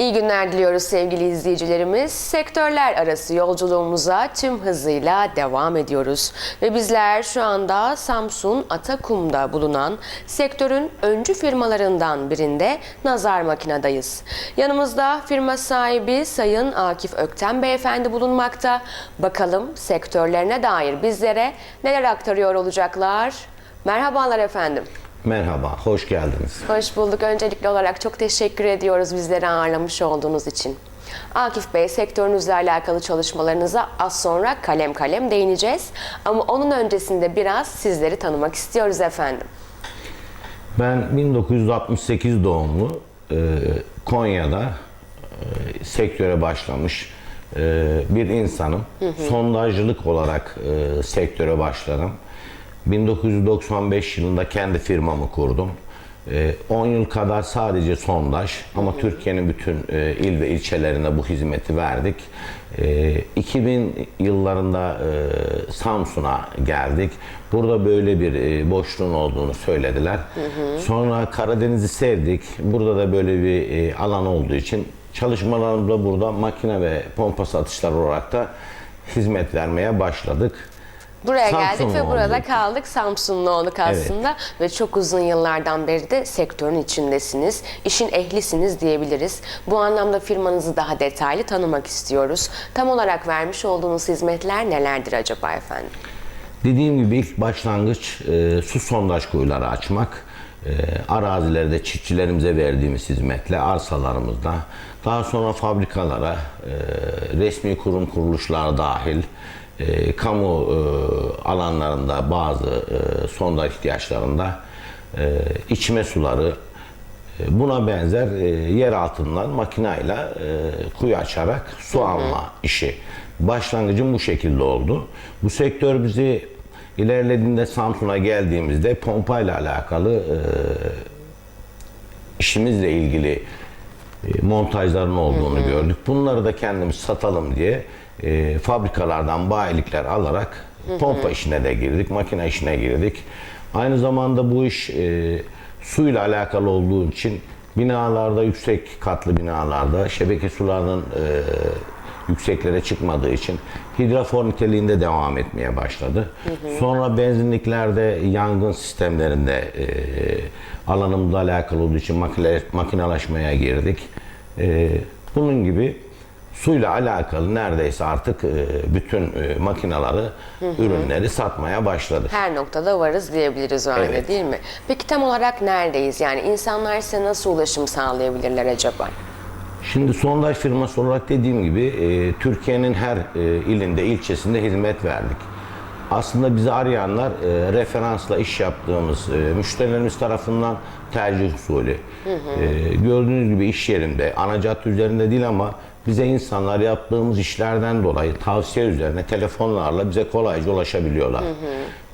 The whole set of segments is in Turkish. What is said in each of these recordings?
İyi günler diliyoruz sevgili izleyicilerimiz. Sektörler arası yolculuğumuza tüm hızıyla devam ediyoruz. Ve bizler şu anda Samsun Atakum'da bulunan sektörün öncü firmalarından birinde Nazar Makina'dayız. Yanımızda firma sahibi Sayın Akif Ökten Beyefendi bulunmakta. Bakalım sektörlerine dair bizlere neler aktarıyor olacaklar? Merhabalar efendim. Merhaba, hoş geldiniz. Hoş bulduk. Öncelikli olarak çok teşekkür ediyoruz bizleri ağırlamış olduğunuz için. Akif Bey, sektörünüzle alakalı çalışmalarınıza az sonra kalem kalem değineceğiz. Ama onun öncesinde biraz sizleri tanımak istiyoruz efendim. Ben 1968 doğumlu e, Konya'da e, sektöre başlamış e, bir insanım. Sondajcılık olarak e, sektöre başladım. 1995 yılında kendi firmamı kurdum. E, 10 yıl kadar sadece sondaj ama Türkiye'nin bütün e, il ve ilçelerine bu hizmeti verdik. E, 2000 yıllarında e, Samsun'a geldik. Burada böyle bir e, boşluğun olduğunu söylediler. Sonra Karadeniz'i sevdik. Burada da böyle bir alan olduğu için çalışmalarımızda burada makine ve pompa satışlar olarak da hizmet vermeye başladık. Buraya geldik Samsunlu ve burada olduk. kaldık. Samsunlu olduk aslında ve çok uzun yıllardan beri de sektörün içindesiniz. İşin ehlisiniz diyebiliriz. Bu anlamda firmanızı daha detaylı tanımak istiyoruz. Tam olarak vermiş olduğunuz hizmetler nelerdir acaba efendim? Dediğim gibi ilk başlangıç e, su sondaj kuyuları açmak. E, arazilerde çiftçilerimize verdiğimiz hizmetle arsalarımızda. Daha sonra fabrikalara, e, resmi kurum kuruluşlar dahil, e, kamu e, alanlarında bazı e, sondaj ihtiyaçlarında e, içme suları, e, Buna benzer e, yer altından makinayla e, kuyu açarak su alma işi. Başlangıcım bu şekilde oldu. Bu sektör bizi ilerlediğinde Samsun'a geldiğimizde pompayla alakalı e, işimizle ilgili e, montajların olduğunu gördük. Bunları da kendimiz satalım diye e, fabrikalardan bayilikler alarak pompa işine de girdik, makine işine girdik. Aynı zamanda bu iş e, suyla alakalı olduğu için binalarda, yüksek katlı binalarda şebeke sularının e, yükseklere çıkmadığı için hidrafor niteliğinde devam etmeye başladı. Sonra benzinliklerde yangın sistemlerinde e, alanımızla alakalı olduğu için makine, makinalaşmaya girdik. E, bunun gibi suyla alakalı neredeyse artık e, bütün e, makinaları, ürünleri satmaya başladık. Her noktada varız diyebiliriz o halde Evet. değil mi? Peki tam olarak neredeyiz? Yani insanlar size nasıl ulaşım sağlayabilirler acaba? Şimdi sondaj firması olarak dediğim gibi e, Türkiye'nin her e, ilinde, ilçesinde hizmet verdik. Aslında bizi arayanlar e, referansla iş yaptığımız e, müşterilerimiz tarafından tercih usulü. E, gördüğünüz gibi iş yerinde, ana cadde üzerinde değil ama bize insanlar yaptığımız işlerden dolayı tavsiye üzerine telefonlarla bize kolayca ulaşabiliyorlar.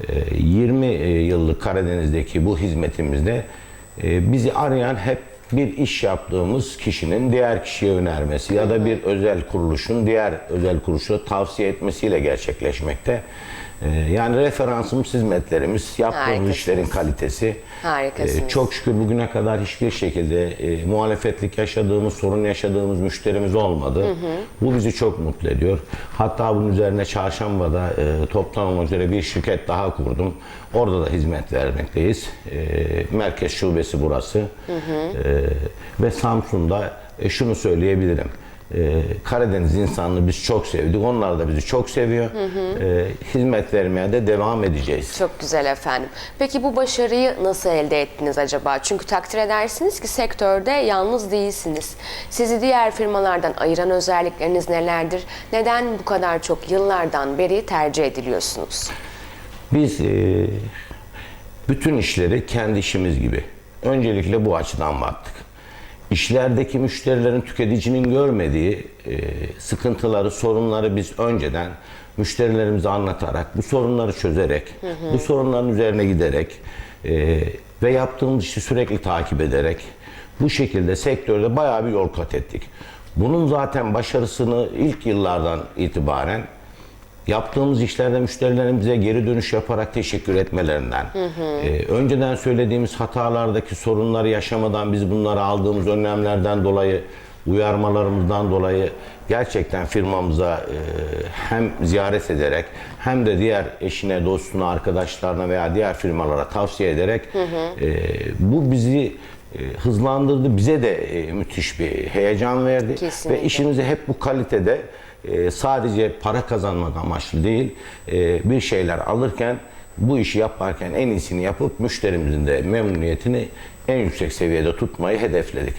E, 20 e, yıllık Karadeniz'deki bu hizmetimizde e, bizi arayan hep bir iş yaptığımız kişinin diğer kişiye önermesi ya da bir özel kuruluşun diğer özel kuruluşa tavsiye etmesiyle gerçekleşmekte. Ee, Yani referansımız hizmetlerimiz, yaptığımız Harikasınız. işlerin kalitesi. Harikasınız. Ee, Çok şükür bugüne kadar hiçbir şekilde e, muhalefetlik yaşadığımız, sorun yaşadığımız müşterimiz olmadı. Bu bizi çok mutlu ediyor. Hatta bunun üzerine çarşambada e, toptan olmak üzere bir şirket daha kurdum. Orada da hizmet vermekteyiz. E, merkez şubesi burası. E, ve Samsun'da e, şunu söyleyebilirim. E, Karadeniz insanını biz çok sevdik. Onlar da bizi çok seviyor. E, hizmet vermeye de devam edeceğiz. Çok güzel efendim. Peki bu başarıyı nasıl elde ettiniz acaba? Çünkü takdir edersiniz ki sektörde yalnız değilsiniz. Sizi diğer firmalardan ayıran özellikleriniz nelerdir? Neden bu kadar çok yıllardan beri tercih ediliyorsunuz? Biz e, bütün işleri kendi işimiz gibi. Öncelikle bu açıdan baktık. İşlerdeki müşterilerin tüketicinin görmediği e, sıkıntıları, sorunları biz önceden müşterilerimize anlatarak, bu sorunları çözerek, bu sorunların üzerine giderek e, ve yaptığımız işi sürekli takip ederek bu şekilde sektörde bayağı bir yol kat ettik. Bunun zaten başarısını ilk yıllardan itibaren yaptığımız işlerde müşterilerin bize geri dönüş yaparak teşekkür etmelerinden, e, önceden söylediğimiz hatalardaki sorunları yaşamadan biz bunları aldığımız önlemlerden dolayı uyarmalarımızdan dolayı gerçekten firmamıza e, hem ziyaret ederek hem de diğer eşine, dostuna, arkadaşlarına veya diğer firmalara tavsiye ederek e, bu bizi e, hızlandırdı. Bize de e, müthiş bir heyecan verdi Kesinlikle. ve işimizi hep bu kalitede e, sadece para kazanmak amaçlı değil e, bir şeyler alırken bu işi yaparken en iyisini yapıp müşterimizin de memnuniyetini en yüksek seviyede tutmayı hedefledik.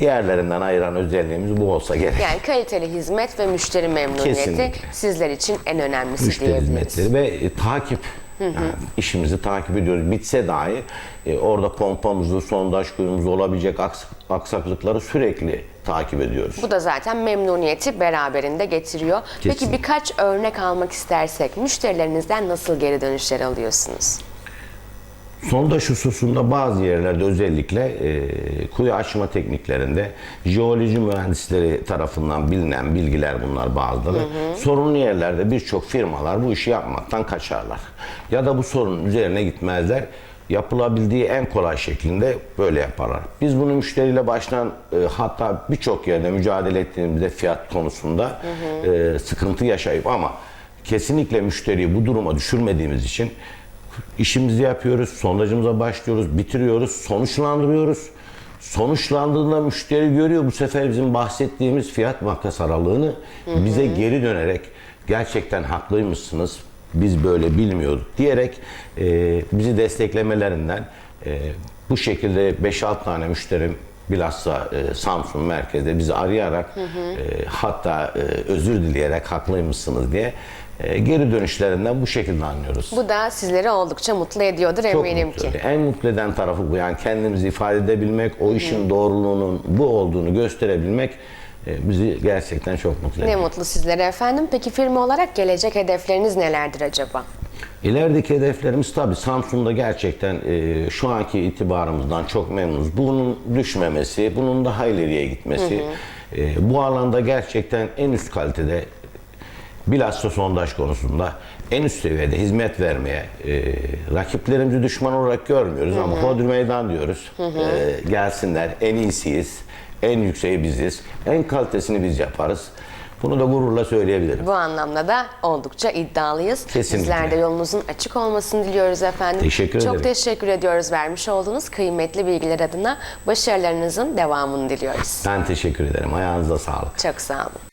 Diğerlerinden ayıran özelliğimiz bu olsa gerek. Yani kaliteli hizmet ve müşteri memnuniyeti Kesinlikle. sizler için en önemlisi Müşteri diyebiliriz. hizmetleri ve e, takip. Yani işimizi takip ediyoruz. Bitse dahi e, orada pompamızı, sondaj kuyumuzu olabilecek aks- aksaklıkları sürekli takip ediyoruz. Bu da zaten memnuniyeti beraberinde getiriyor. Peki Kesinlikle. birkaç örnek almak istersek müşterilerinizden nasıl geri dönüşler alıyorsunuz? Sondaj hususunda bazı yerlerde özellikle e, kuyu açma tekniklerinde jeoloji mühendisleri tarafından bilinen bilgiler bunlar bazıları. Sorunlu yerlerde birçok firmalar bu işi yapmaktan kaçarlar. Ya da bu sorunun üzerine gitmezler. Yapılabildiği en kolay şeklinde böyle yaparlar. Biz bunu müşteriyle baştan e, hatta birçok yerde mücadele ettiğimizde fiyat konusunda e, sıkıntı yaşayıp ama kesinlikle müşteriyi bu duruma düşürmediğimiz için İşimizi yapıyoruz, sondajımıza başlıyoruz, bitiriyoruz, sonuçlandırıyoruz. Sonuçlandığında müşteri görüyor. Bu sefer bizim bahsettiğimiz fiyat makas aralığını bize geri dönerek gerçekten haklıymışsınız, biz böyle bilmiyorduk. diyerek e, bizi desteklemelerinden e, bu şekilde 5-6 tane müşterim bilhassa e, Samsun merkezde bizi arayarak e, hatta e, özür dileyerek haklıymışsınız diye e, geri dönüşlerinden bu şekilde anlıyoruz. Bu da sizleri oldukça mutlu ediyordur Çok eminim mutlu. ki. En mutlu eden tarafı bu. Yani kendimizi ifade edebilmek, o işin doğruluğunun bu olduğunu gösterebilmek e, bizi gerçekten çok mutlu Ne ediyor. mutlu sizlere efendim. Peki firma olarak gelecek hedefleriniz nelerdir acaba? İlerideki hedeflerimiz tabii Samsun'da gerçekten e, şu anki itibarımızdan çok memnunuz. Bunun düşmemesi, bunun daha ileriye gitmesi. e, bu alanda gerçekten en üst kalitede bilhassa sondaj konusunda en üst seviyede hizmet vermeye e, rakiplerimizi düşman olarak görmüyoruz ama hodri meydan diyoruz. E, gelsinler en iyisiyiz, en yükseği biziz, en kalitesini biz yaparız. Bunu da gururla söyleyebilirim. Bu anlamda da oldukça iddialıyız. Kesinlikle. Bizler de yolunuzun açık olmasını diliyoruz efendim. Teşekkür Çok ederim. teşekkür ediyoruz vermiş olduğunuz kıymetli bilgiler adına. Başarılarınızın devamını diliyoruz. Ben teşekkür ederim. Ayağınıza sağlık. Çok sağ olun.